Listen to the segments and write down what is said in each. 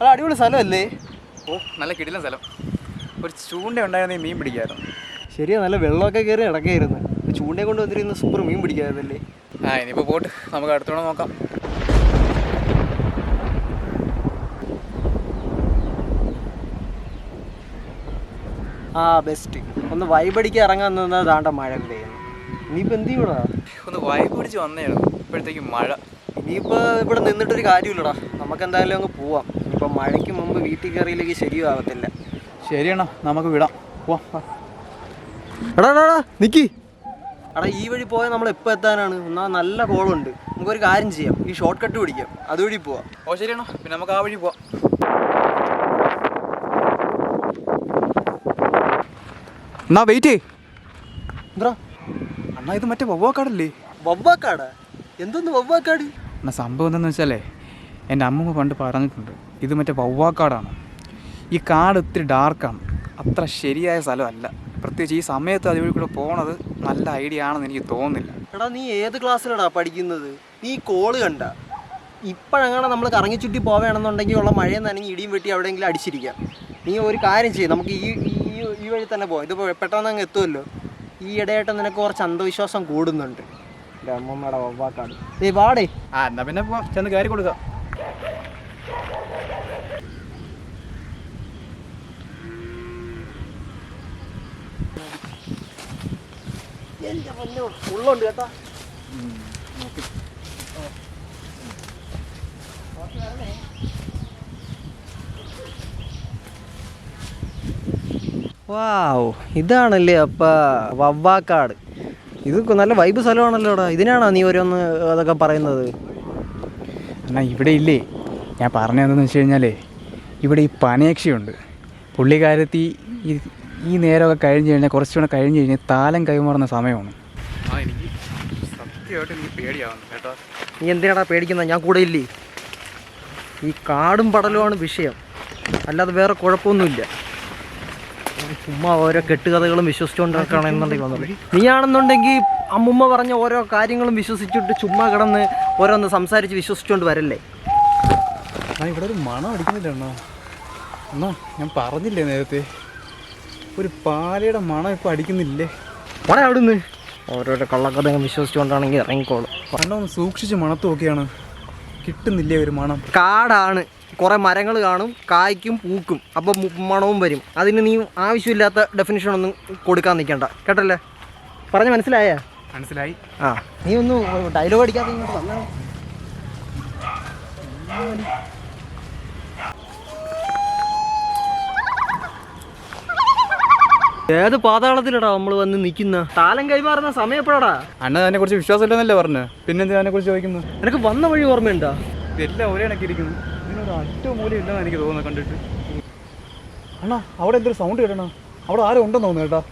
അത് അടിപൊളി സ്ഥലമല്ലേ? ഓ നല്ല കിടിലൻ സ്ഥലം. ഒരു ചൂണ്ട ഉണ്ടായിരുന്നെങ്കിൽ മീൻ പിടിക്കായിരുന്നു. ശരിയാ നല്ല വെള്ളമൊക്കെ കയറി ഇടക്കായിരുന്നു ചൂണ്ടയെ കൊണ്ട് വന്നിരുന്ന സൂപ്പർ മീൻ പിടിക്കാതല്ലേ ആ ഇനിയിപ്പോൾ പോട്ട്. നമുക്ക് അടുത്തോടെ നോക്കാം. ആ ബെസ്റ്റ് ഒന്ന് വൈബടിക്ക് ഇറങ്ങാൻ നിന്നാൽ ദാണ്ട മഴ പെയ്യുന്നു. ഇനിയിപ്പോൾ എന്ത് ചെയ്യൂടാ ഒന്ന് വൈബ് പിടിച്ച് വന്നേ ഇപ്പോഴത്തേക്ക് മഴ. ഇനിയിപ്പോൾ ഇവിടെ നിന്നിട്ടൊരു കാര്യമില്ലടാ. നമുക്ക് എന്തായാലും അങ്ങ് പോവാം. ഇനിയിപ്പോൾ മഴയ്ക്ക് മുമ്പ് വീട്ടിൽ കയറിയില്ലെങ്കിൽ ശരിയാവത്തില്ല ശരിയാണോ നമുക്ക് വിടാം. പോവാം എടാ എടാ, എടാ നിക്കി. എടാ ഈ വഴി പോയാൽ നമ്മൾ എപ്പോൾ എത്താനാണ്? ഒന്നാ നല്ല കോളുണ്ട്. നമുക്കൊരു കാര്യം ചെയ്യാം. ഈ ഷോർട്ട് കട്ട് പിടിക്കാം. അതുവഴി പോവാം. ഓ ശരിയാണോ പിന്നെ നമുക്ക് ആ വഴി പോവാം. എന്നാ വെയിറ്റ് എന്താ അണ്ണാ ഇത് മറ്റേ വവ്വാക്കാടല്ലേ? വവ്വാക്കാടാ? എന്തൊന്ന് വവ്വാക്കാട്? എന്നാ സംഭവം എന്താണെന്ന് വെച്ചാലേ എന്റെ അമ്മമ്മ പണ്ട് പറഞ്ഞിട്ടുണ്ട് ഇത് മറ്റേ വവ്വാക്കാടാണ്. ഈ കാട് ഒത്തിരി ഡാർക്കാണ്. അത്ര ശരിയായ സ്ഥലമല്ല. പ്രത്യേകിച്ച് ഈ സമയത്ത് അതുവഴി കൂടെ പോണത് നല്ല ഐഡിയ ആണെന്ന് എനിക്ക് തോന്നുന്നില്ല. എടാ നീ ഏത് ക്ലാസ്സിലാടാ പഠിക്കുന്നത്? നീ കോൾ കണ്ട. ഇപ്പോഴങ്ങനെ നമ്മൾ കറങ്ങി ചുറ്റി പോവുകയാണെന്നുണ്ടെങ്കിൽ ഉള്ള മഴ നനഞ്ഞ് ഇടിയും വെട്ടി എവിടെയെങ്കിലും അടിച്ചിരിക്കാം. നീ ഒരു കാര്യം ചെയ്യും നമുക്ക് ഈ ഈ ഈ വഴി തന്നെ പോവാം. ഇത് പെട്ടെന്ന് അങ്ങ് എത്തുമല്ലോ. ഈ ഇടയായിട്ട് നിനക്ക് കുറച്ച് അന്ധവിശ്വാസം കൂടുന്നുണ്ട്. എന്റെ അമ്മമ്മയുടെ വവ്വാക്കാട് ഏ വാടേ. ആ എന്നാ പിന്നെ ചെന്ന് കയറി കൊടുക്കാം. കേട്ടോ വാവ് ഇതാണല്ലേ അപ്പ വവ്വാക്കാട്. ഇത് നല്ല വൈബ് സ്ഥലമാണല്ലോടാ ഇതിനാണോ നീ ഓരോന്ന് അതൊക്കെ പറയുന്നത്? എന്നാ ഇവിടെ ഇല്ലേ? ഞാൻ പറഞ്ഞതെന്ന് വെച്ച് കഴിഞ്ഞാലേ ഇവിടെ ഈ പനയക്ഷിയുണ്ട്. പുള്ളിക്കാരത്തി ഈ ഈ നേരമൊക്കെ കഴിഞ്ഞ് കഴിഞ്ഞാൽ കുറച്ചുകൂടെ കഴിഞ്ഞ് കഴിഞ്ഞാൽ താലം കൈമാറുന്ന സമയമാണ്. ആ എനിക്ക് സത്യമായിട്ട് എനിക്ക് പേടിയാവുന്നു നീ എന്തിനാടാ പേടിക്കുന്നത് ഞാൻ കൂടെ ഇല്ലേ? ഈ കാടും പടലുമാണ് വിഷയം. അല്ലാതെ വേറെ കുഴപ്പമൊന്നുമില്ല. ചുമ്മാ ഓരോ കെട്ടുകഥകളും വിശ്വസിച്ചുകൊണ്ടൊക്കെയാണെന്നുണ്ടെങ്കിൽ വന്നത്. നീയാണെന്നുണ്ടെങ്കിൽ അമ്മുമ്മ പറഞ്ഞ ഓരോ കാര്യങ്ങളും വിശ്വസിച്ചിട്ട് ചുമ്മാ കിടന്ന് ഓരോന്ന് സംസാരിച്ച് വിശ്വസിച്ചുകൊണ്ട് വരല്ലേ? ഞാൻ ഇവിടെ ഒരു മണം അടിക്കുന്നില്ല അണ്ണാ. അണ്ണാ ഞാൻ പറഞ്ഞില്ലേ നേരത്തെ? ഒരു പാലയുടെ മണം ഇപ്പോൾ അടിക്കുന്നില്ലേ? മണ അവിടുന്ന്. ഓരോരോ കള്ളക്കഥ വിശ്വസിച്ചുകൊണ്ടാണെങ്കിൽ ഇറങ്ങിക്കോളും. ഒന്ന് സൂക്ഷിച്ച് മണത്ത് നോക്കിയാണ്. കിട്ടുന്നില്ലേ ഒരു മണം? കാടാണ്. കുറേ മരങ്ങൾ കാണും കായ്ക്കും പൂക്കും. അപ്പോൾ മണവും വരും. അതിന് നീ ആവശ്യമില്ലാത്ത ഡെഫിനിഷൻ ഒന്നും കൊടുക്കാൻ നിൽക്കണ്ട. കേട്ടല്ലേ? പറഞ്ഞ് മനസ്സിലായ? മനസ്സിലായി. ആ. നീ ഒന്ന് ഡയലോഗ് അടിക്കാതെ ഇങ്ങോട്ട് വന്നാ. ഏത് പാതാളത്തിലടാ നമ്മൾ വന്ന് നിൽക്കുന്ന താലം കൈമാറുന്ന സമയം എപ്പോഴാടാ? അണ്ണ അതിനെ കുറിച്ച് വിശ്വാസമില്ലെന്നല്ലേ പറഞ്ഞു? പിന്നെ അതിനെ കുറിച്ച് ചോദിക്കുന്നു നിനക്ക് വന്ന വഴി ഓർമ്മയുണ്ടോ? ഇതെല്ലാം ഒരേ കണക്ക് ഇരിക്കുന്നു ഇതിനൊരു അറ്റ മൂലം ഇല്ലെന്ന് എനിക്ക് തോന്നുന്നു കണ്ടിട്ട്. അണ്ണാ അവിടെ എന്തൊരു സൗണ്ട് കേട്ടണ? അവിടെ ആരും ഉണ്ടെന്ന് തോന്നുന്നു കേട്ടാ.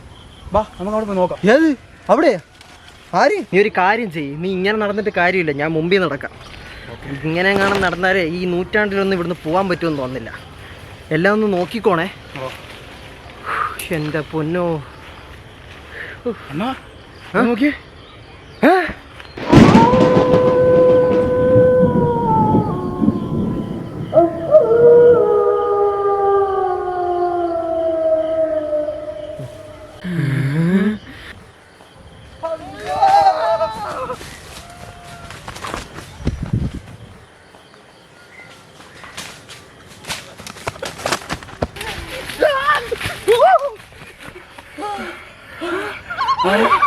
ബാ നമുക്ക് അവിടെ പോയി നോക്കാം. ഏത്? അവിടെയാ ആര്? നീ ഒരു കാര്യം ചെയ്യ്. നീ ഇങ്ങനെ നടന്നിട്ട് കാര്യമില്ല. ഞാൻ മുമ്പിൽ നടക്കാം. ഇങ്ങനെ കാണാൻ നടന്നാലേ ഈ നൂറ്റാണ്ടിലൊന്നും ഇവിടുന്ന് പോകാൻ പറ്റുമെന്ന് തോന്നുന്നില്ല. എല്ലാം ഒന്ന് നോക്കിക്കോണേ. എന്റെ പൊന്നോ. നോക്കിയേ. Ah!